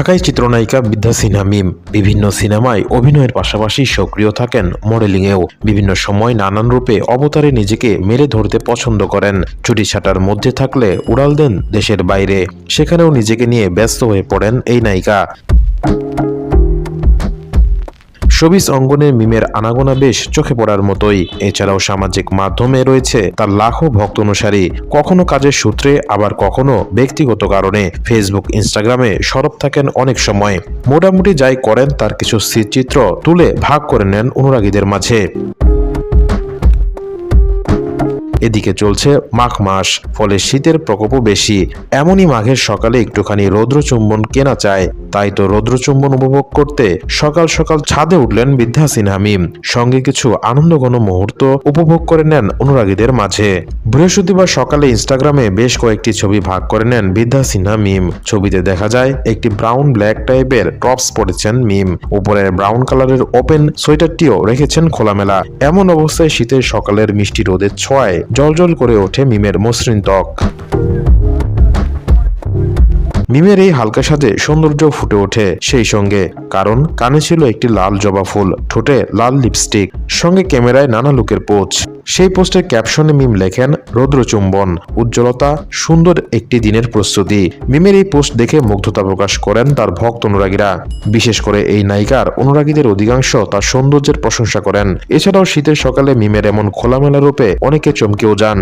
ঢাকায় চিত্রনায়িকা বিদ্যা সিনহা মিম বিভিন্ন সিনেমায় অভিনয়ের পাশাপাশি সক্রিয় থাকেন মডেলিংয়েও। বিভিন্ন সময় নানান রূপে অবতারে নিজেকে মেরে ধরতে পছন্দ করেন। ছুটি ছাটার মধ্যে থাকলে উড়াল দেন দেশের বাইরে। সেখানেও নিজেকে নিয়ে ব্যস্ত হয়ে পড়েন এই নায়িকা। শোবিস অঙ্গনে মিমের আনাগোনা বেশ চোখে পড়ার মতোই। এছাড়াও সামাজিক মাধ্যমে রয়েছে তার লাখো ভক্ত অনুসারী। কখনো কাজের সূত্রে, আবার কখনো ব্যক্তিগত কারণে। ফেসবুক ইনস্টাগ্রামে সরব থাকেন অনেক সময়। মোটামুটি যাই করেন, তার কিছু চিত্র তুলে ভাগ করে নেন অনুরাগীদের মাঝে। এদিকে চলছে মাঘ মাস, ফলে শীতের প্রকোপও বেশি। এমনই মাঘের সকালে একটুখানি রৌদ্রচুম্বন কেনা চায়। তাই তো রৌদ্রচুম্বন উপভোগ করতে সকাল সকাল ছাদে উঠলেন বিদ্যা সিনহা মিম সঙ্গে কিছু আনন্দঘন মুহূর্ত উপভোগ করে নেন অনুরাগীদের মাঝে। বৃহস্পতিবার সকালে ইনস্টাগ্রামে বেশ কয়েকটি ছবি ভাগ করে নেন বিদ্যা সিনহা মিম ছবিতে দেখা যায়, একটি ব্রাউন ব্ল্যাক টাইপের টপস পরেছেন মিম। উপরের ব্রাউন কালারের ওপেন সোয়েটারটিও রেখেছেন খোলামেলা। এমন অবস্থায় শীতের সকালের মিষ্টি রোদের ছোঁয়ায় জলজল করে ওঠে মিমের মসৃণ ত্বক। মিমের এই হালকা সাজে সৌন্দর্য ফুটে ওঠে সেই সঙ্গে, কারণ কানে ছিল একটি লাল জবা ফুল, ঠোঁটে লাল লিপস্টিক সঙ্গে ক্যামেরায় নানা লুকের পোচ সেই পোস্টের ক্যাপশনে মিম লেখেন, রৌদ্রচুম্বন, উজ্জ্বলতা, সুন্দর একটি দিনের প্রস্তুতি। মিমের এই পোস্ট দেখে মুগ্ধতা প্রকাশ করেন তার ভক্ত অনুরাগীরা। বিশেষ করে এই নায়িকার অনুরাগীদের অধিকাংশ তার সৌন্দর্যের প্রশংসা করেন। এছাড়াও শীতের সকালে মিমের এমন খোলামেলা রূপে অনেকে চমকেও যান।